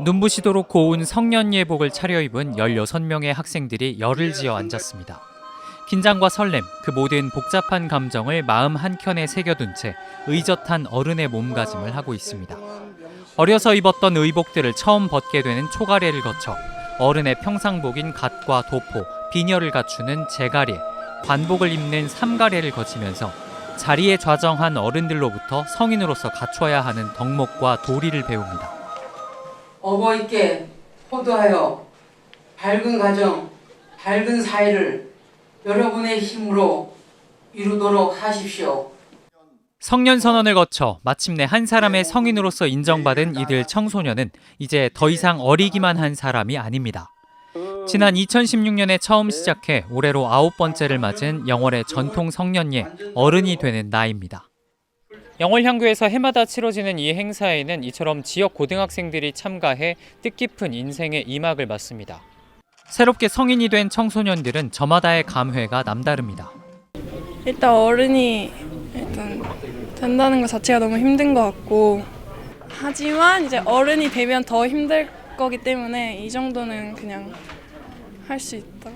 눈부시도록 고운 성년 예복을 차려입은 16명의 학생들이 열을 지어 앉았습니다. 긴장과 설렘, 그 모든 복잡한 감정을 마음 한켠에 새겨둔 채 의젓한 어른의 몸가짐을 하고 있습니다. 어려서 입었던 의복들을 처음 벗게 되는 초가래를 거쳐 어른의 평상복인 갓과 도포, 비녀를 갖추는 제가래, 관복을 입는 삼가래를 거치면서 자리에 좌정한 어른들로부터 성인으로서 갖춰야 하는 덕목과 도리를 배웁니다. 어버이께 호도하여 밝은 가정, 밝은 사회를 여러분의 힘으로 이루도록 하십시오. 성년 선언을 거쳐 마침내 한 사람의 성인으로서 인정받은 이들 청소년은 이제 더 이상 어리기만 한 사람이 아닙니다. 지난 2016년에 처음 시작해 올해로 아홉 번째를 맞은 영월의 전통 성년예 어른이 되는 나이입니다. 영월 향교에서 해마다 치러지는 이 행사에는 이처럼 지역 고등학생들이 참가해 뜻깊은 인생의 이막을 맞습니다. 새롭게 성인이 된 청소년들은 저마다의 감회가 남다릅니다. 일단 어른이 일단 된다는 것 자체가 너무 힘든 것 같고 하지만 이제 어른이 되면 더 힘들 거기 때문에 이 정도는 그냥 할 수 있다.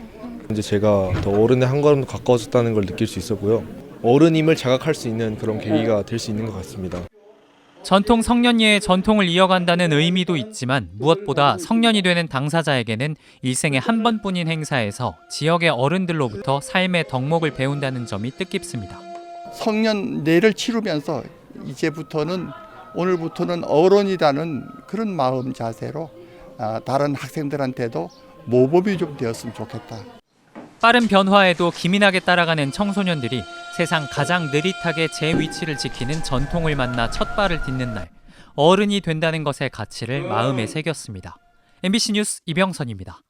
이제 제가 더 어른의 한 걸음 더 가까워졌다는 걸 느낄 수 있었고요. 어른임을 자각할 수 있는 그런 계기가 될 수 있는 것 같습니다. 전통 성년예의 전통을 이어간다는 의미도 있지만 무엇보다 성년이 되는 당사자에게는 일생에 한 번뿐인 행사에서 지역의 어른들로부터 삶의 덕목을 배운다는 점이 뜻깊습니다. 성년례를 치르면서 이제부터는 오늘부터는 어른이라는 그런 마음 자세로 아, 다른 학생들한테도 모범이 좀 되었으면 좋겠다. 빠른 변화에도 기민하게 따라가는 청소년들이 세상 가장 느릿하게 제 위치를 지키는 전통을 만나 첫 발을 딛는 날 어른이 된다는 것의 가치를 마음에 새겼습니다. MBC 뉴스 이병선입니다.